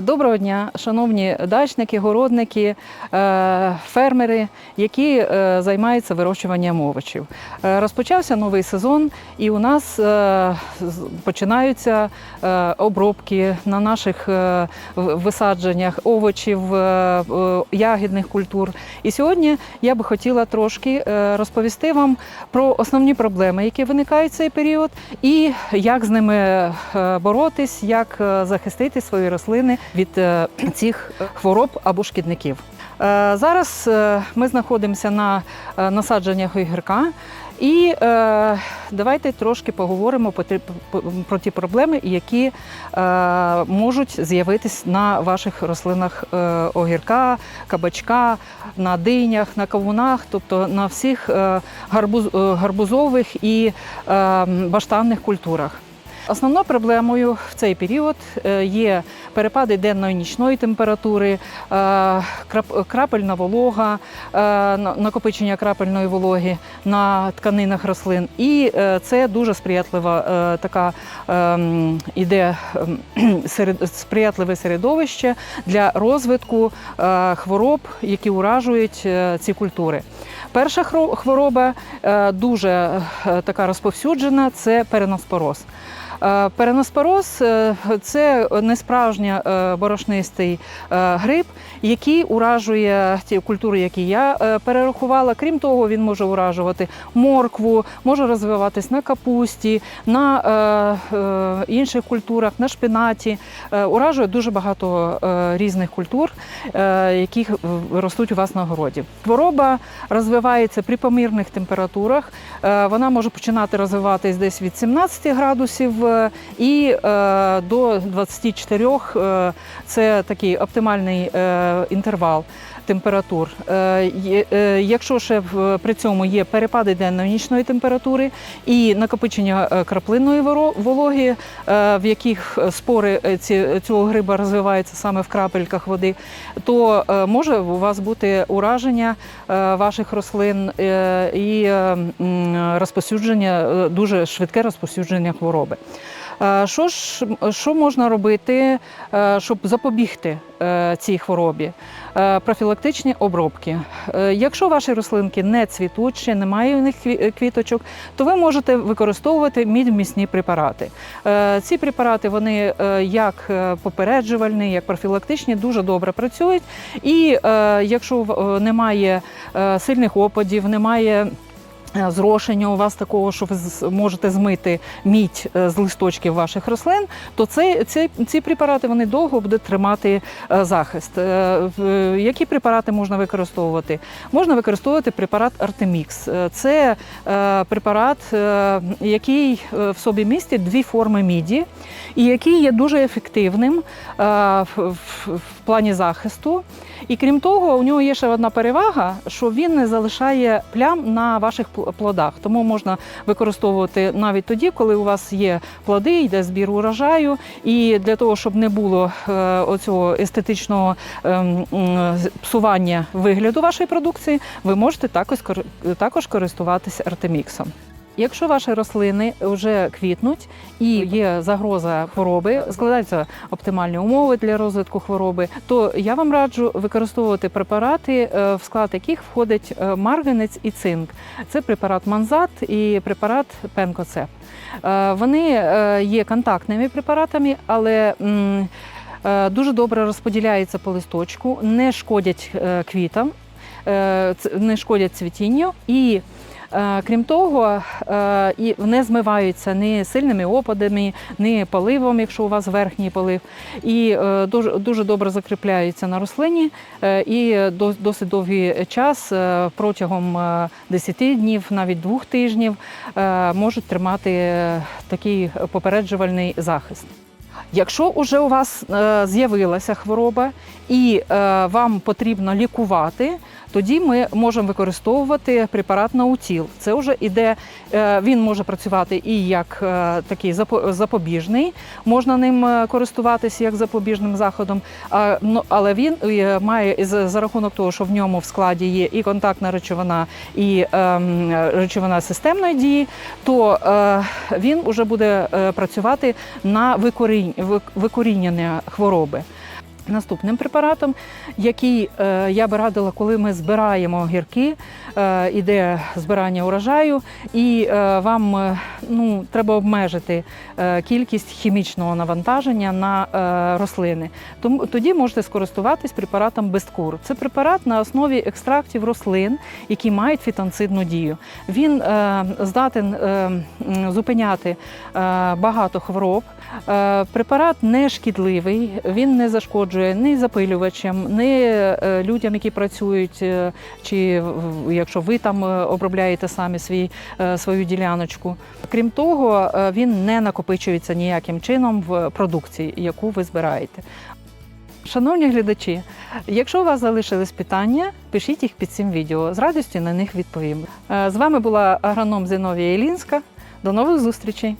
Доброго дня, шановні дачники, городники, е, фермери, які е, займаються вирощуванням овочів. Е, Розпочався новий сезон, і у нас починаються обробки на наших висадженнях овочів, ягідних культур. І сьогодні я би хотіла трошки розповісти вам про основні проблеми, які виникають в цей період, і як з ними боротись, як захистити свої рослини від е, цих хвороб або шкідників. Е, Зараз е, ми знаходимося на насадженнях огірка. І е, давайте трошки поговоримо про ті проблеми, які е, можуть з'явитись на ваших рослинах е, огірка, кабачка, на динях, на кавунах, тобто на всіх е, гарбуз, е, гарбузових і е, баштанних культурах. Основною проблемою в цей період е, є перепади денної нічної температури, е, крапельна волога, е, накопичення крапельної вологи на тканинах рослин. І це дуже сприятлива така ем, іде ем, сприятливе середовище для розвитку хвороб, які уражують ці культури. Перша хвороба дуже така розповсюджена це переноспороз. Е, Переноспороз е, це несправжня е, борошнистий гриб, який уражує ті культури, які я перерахувала. Крім того, він може уражувати моркву, може розвиватись на капусті, на інших культурах, на шпинаті. Уражує дуже багато різних культур, які ростуть у вас на городі. Хвороба розвивається при помірних температурах. Вона може починати розвиватись десь від 17 градусів і е, до 24 е, це такий оптимальний е, інтервал температур. Е, е, Якщо ще при цьому є перепади денно-нічної температури і накопичення е, краплинної вологи, в яких спори цього гриба розвиваються саме в крапельках води, то може у вас бути ураження ваших рослин і е, дуже швидке розповсюдження хвороби. Е, Що ж що можна робити, е, щоб запобігти е, цій хворобі? Профілактичні обробки. Якщо ваші рослинки не цвітуть, ще немає у них квіточок, то ви можете використовувати мідвмісні препарати. Ці препарати вони як попереджувальні, як профілактичні, дуже добре працюють. І якщо немає сильних опадів, немає. Е, Зрошення у вас такого, що ви можете змити мідь е, з листочків ваших рослин, то це, ці, ці препарати вони довго будуть тримати е, захист. Які препарати можна використовувати? Можна використовувати препарат Артемікс. Це препарат, який в собі містить дві форми міді, і який є дуже ефективним в, плані захисту. І крім того, у нього є ще одна перевага, що він не залишає плям на ваших пл- плодах. Тому можна використовувати навіть тоді, коли у вас є плоди, йде збір урожаю. І для того, щоб не було е, оцього естетичного ем, псування вигляду вашої продукції, ви можете також, також користуватися артеміксом. Якщо ваші рослини вже квітнуть і є загроза хвороби, складаються оптимальні умови для розвитку хвороби, то я вам раджу використовувати препарати, е, в склад яких входить е, марганець і цинк. Це препарат Манзат і препарат Пенкоцеп. Е, Вони є контактними препаратами, але дуже добре розподіляються по листочку, не шкодять квітам, не шкодять цвітінню і. Е, Крім того, е, і не змиваються ні сильними опадами, ні поливом, якщо у вас верхній полив, і е, дуже, дуже добре закріпляються на рослині і досить довгий час протягом е, 10 днів, навіть двох тижнів, можуть тримати такий попереджувальний захист. Якщо вже у вас е, з'явилася хвороба і е, вам потрібно лікувати, тоді ми можемо використовувати препарат наутіл. Це вже іде, е, він може працювати і як е, такий запобіжний, можна ним е, користуватися як запобіжним заходом, а, ну, але він е, має за, за рахунок того, що в ньому в складі є і контактна речовина, і ем, речовина системної дії, то е, він вже буде е, працювати на викорінь, вик- викорінення хвороби. Наступним препаратом, який е, я би радила, коли ми збираємо огірки, е, іде збирання урожаю, і е, вам ну, треба обмежити кількість хімічного навантаження на рослини. Тому тоді можете скористуватись препаратом Бесткур. Це препарат на основі екстрактів рослин, які мають фітонцидну дію. Він здатен зупиняти багато хвороб. Препарат не шкідливий, він не зашкоджує ні запилювачам, ні е, людям, які працюють, е, чи якщо ви там е, обробляєте самі свій, свою діляночку. Крім того, він не накопичується ніяким чином в продукції, яку ви збираєте. Шановні глядачі, якщо у вас залишились питання, пишіть їх під цим відео. З радістю на них відповім. З вами була агроном Зиновія Ілінська. До нових зустрічей!